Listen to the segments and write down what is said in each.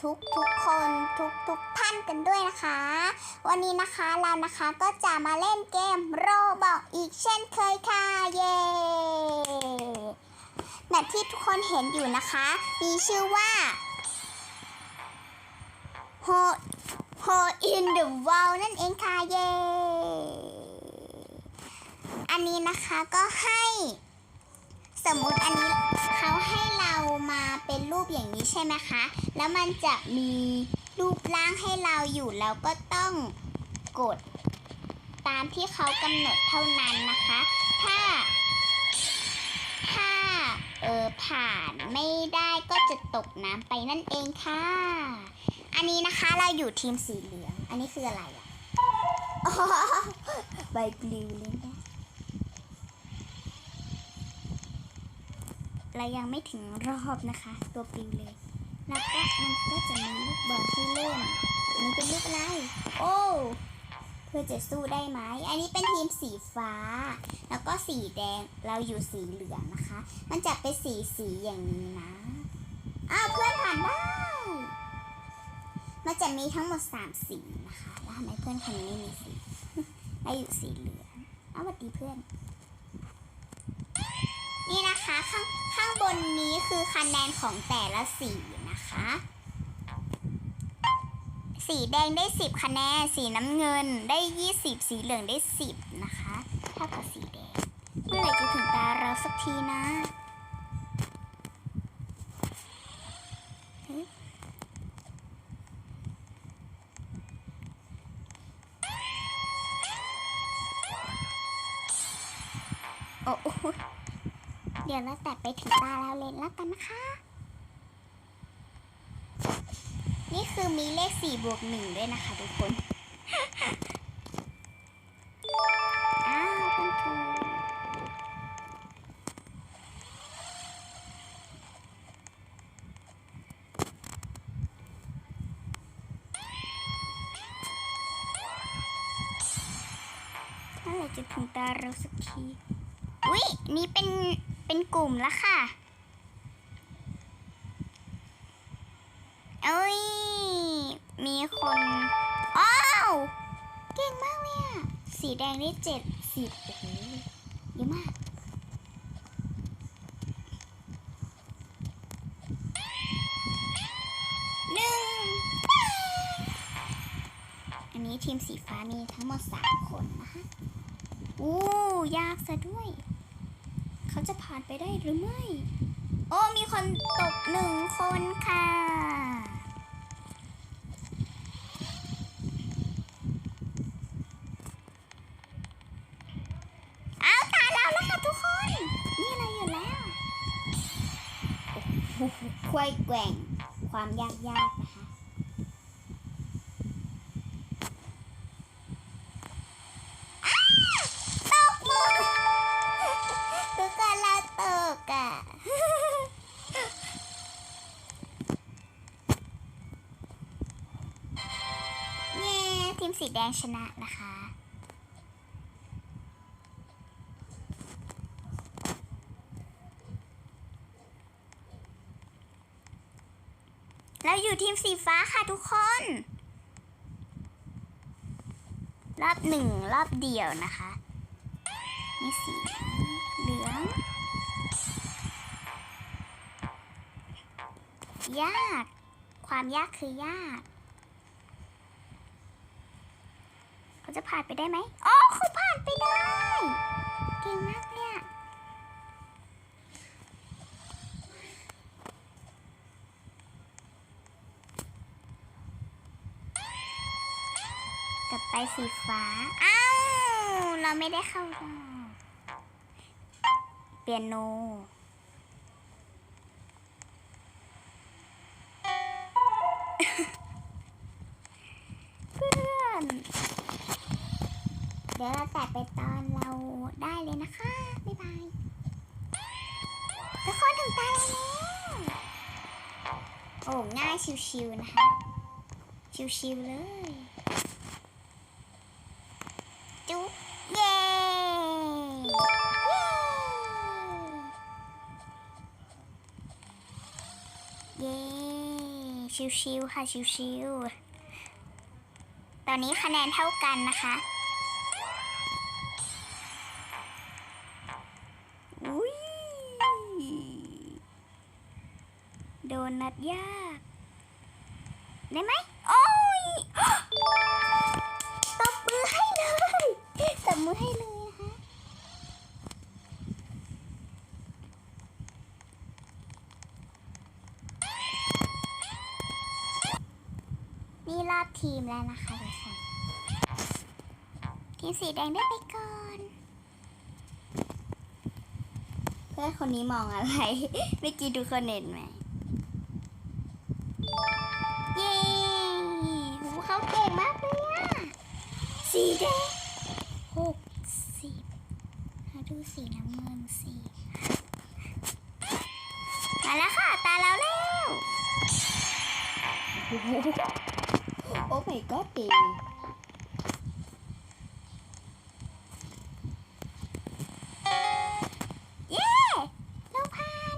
ทุกทุกๆคนทุกทุกๆท่านกันด้วยนะคะ วันนี้นะคะเรานะคะก็จะมาเล่นเกมโรบอกอีกเช่นเคยค่ะ เย้แบบที่ทุกคนเห็นอยู่นะคะ มีชื่อว่า Ho Ho in the Wall นั่นเองค่ะ เย้อันนี้นะคะก็ให้สมมุติอันนี้ เขาให้เรามาเป็นรูปอย่างนี้ใช่ไหมคะ แล้วมันจะมีรูปร่างให้เราอยู่แล้วก็ต้องกด ตามที่เขากำหนดเท่านั้นนะคะ ถ้า ถ้าเออผ่านไม่ได้ก็จะตกน้ำไปนั่นเองค่ะ อันนี้นะคะเราอยู่ทีมสีเหลือง อันนี้คืออะไรอะอ๋อใบปลิวเลยนะ เรยังไม่ถึงรอบนะคะ ตัวปิวเลย แล้วก็มันก็จะมีลูกบอลที่เล่นอันนี้เป็นลูกอะไร โอ้เพื่อจะสู้ได้ไหม อันนี้เป็นทีมสีฟ้า แล้วก็สีแดงเราอยู่สีเหลืองนะคะ มันจะเป็นสีสีอย่างนี้นะ อ้าวเพื่อนผ่านได้ มันจะมีทั้งหมดสามสีนะคะ แล้วทำไมเพื่อนคนนี้ไม่มีสีเราอยู่สีเหลือง เอาสวัสดีเพื่อน นี่นะคะ ข้างบนนี้คือคะแนนของแต่ละสีนะคะ สีแดงได้ 10 คะแนน สีน้ำเงินได้ 20 สีเหลืองได้ 10 นะคะ เท่ากับสีแดง เมื่อไหร่จะถึงตาเราสักทีนะเฮ้ยโอ้โห เดี๋ยวเราแต่ไปถึงตาเราเลยแล้วกันนะคะ นี่คือมีเลข4บวก1ด้วยนะคะทุกคนอ้าวเป็นถูกเมื่อไหร่จะถึงตาเราสักที อุ๊ย นี่เป็น เป็นกลุ่มแล้วค่ะ เอ้ย มีคนอ้าวเก่งมากเลยอะสีแดงได้เจ็ดสิบโอ้โหเยอะมากหนึ่งอันนี้ทีมสีฟ้ามีทั้งหมดสามคนนะคะอู้ยากซะด้วย เขาจะผ่านไปได้หรือไม่ โอ้ มีคนตกหนึ่งคนค่ะ เอาตาเราแล้วค่ะทุกคน นี่อะไรอยู่แล้วโอ้โหควยแกว่ง ความยากยากนะ มสีแดงชนะนะคะ เราอยู่ทีมสีฟ้าค่ะทุกคน รอบหนึ่งรอบเดียวนะคะนี่สีเหลืองยาก ความยากคือยาก เขาจะผ่านไปได้ไหมอ๋อเขาผ่านไปได้ เก่งมากเลยอะกลับไปสีฟ้า อ้าว เราไม่ได้เข้าเปียโน ดี๋ยวเราแตะไปตอนเราได้เลยนะคะ บ๊ายบาย ทุกคนถึงตาเราแล้วโอ้ง่ายชิวๆนะคะ ชิวๆเลย จุ๊บเย้เย้เย้ชิวๆค่ะชิวๆตอนนี้คะแนนเท่ากันนะคะ อุ้ยโดนัทยาก ได้ไหมโอ้ยตบมือให้เลยตบมือให้เลยนะคะนี่รอบทีมแล้วนะคะทุกคนทีมสีแดงได้ไปก่อน เพื่อนคนนี้มองอะไร เมื่อกี้ทุกคนเห็นไหม เขาเก่งมากเลยอะสีแดงหกสิบมาดูสีน้ำเงินสิมาแล้วค่ะ ตาเราแล้วโอ้โหโอ้ my god เดเย้เราผ่าน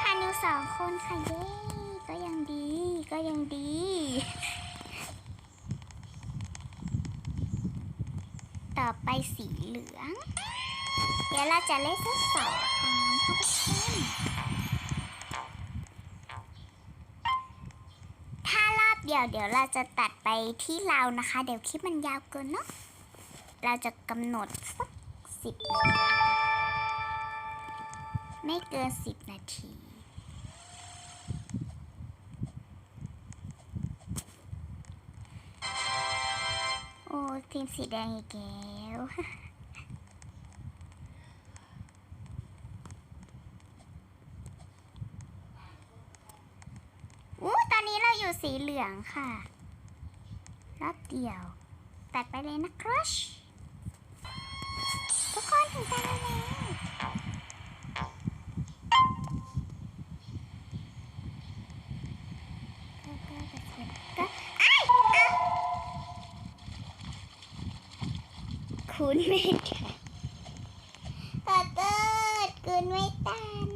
ผ่านอยู่สองคนค่ะเย้ก็ยังดีก็ยังดี ต่อไปสีเหลือง เดี๋ยวเราจะเล่นทดสอบทางเข้าไปเช่นถ้ารอบเดียวเดี๋ยวเราจะตัดไปที่เรานะคะ เดี๋ยวคลิปมันยาวเกินเนาะ เราจะกำหนดสักสิบไม่เกินสิบนาที ทีมสีแดงอีกแล้วอู้ตอนนี้เราอยู่สีเหลืองค่ะ รอบเดียว ตัดไปเลยนะครัชทุกคนถึงตาเราแล้วก็ก็ก็ก็ไอ้ายอะ คุณไม่ทันขอโทษคุณไม่ตัน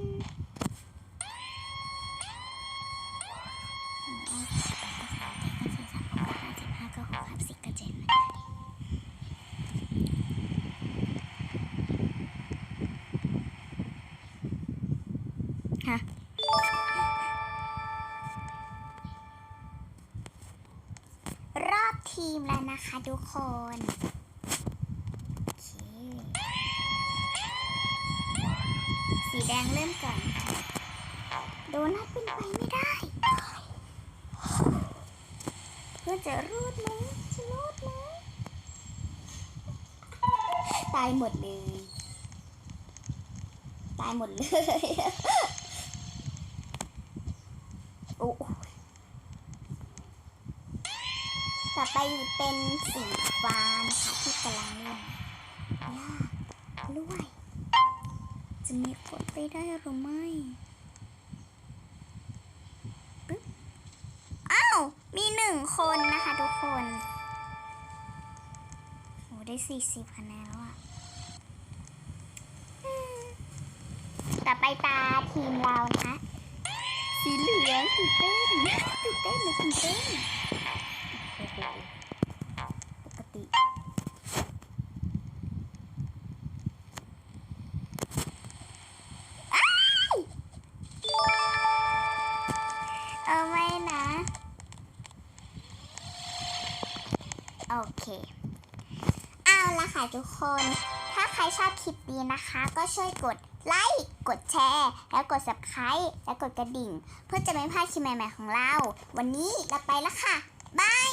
ฮะรอบทีมแล้วนะคะทุกคน โอเค สี แดงเริ่มก่อน โดนัทเป็นไปไม่ได้เพื่อจะรูดไหมจะรูดไหมตายหมดเลย ตายหมดเลยโอ้ต่อไปเป็นสีฟ้านะคะที่กำลังเล่นยากด้วย ไปได้หรือไม่ปึ๊บอ้าว มีหนึ่งคนนะคะทุกคนโอ้ได้สี่สิบคะแนนแล้วอะต่อไปตาทีมเรานะคะ สีเหลืองตื่นเต้นตื่นเต้นหรือตื่นเต้น ค่ะทุกคน ถ้าใครชอบคลิปนี้นะคะ ก็ช่วยกดไลค์กดแชร์ แล้วกด subscribe แล้วกดกระดิ่ง เพื่อจะไม่พลาดคลิปใหม่ๆของเรา วันนี้เราไปแล้วค่ะบาย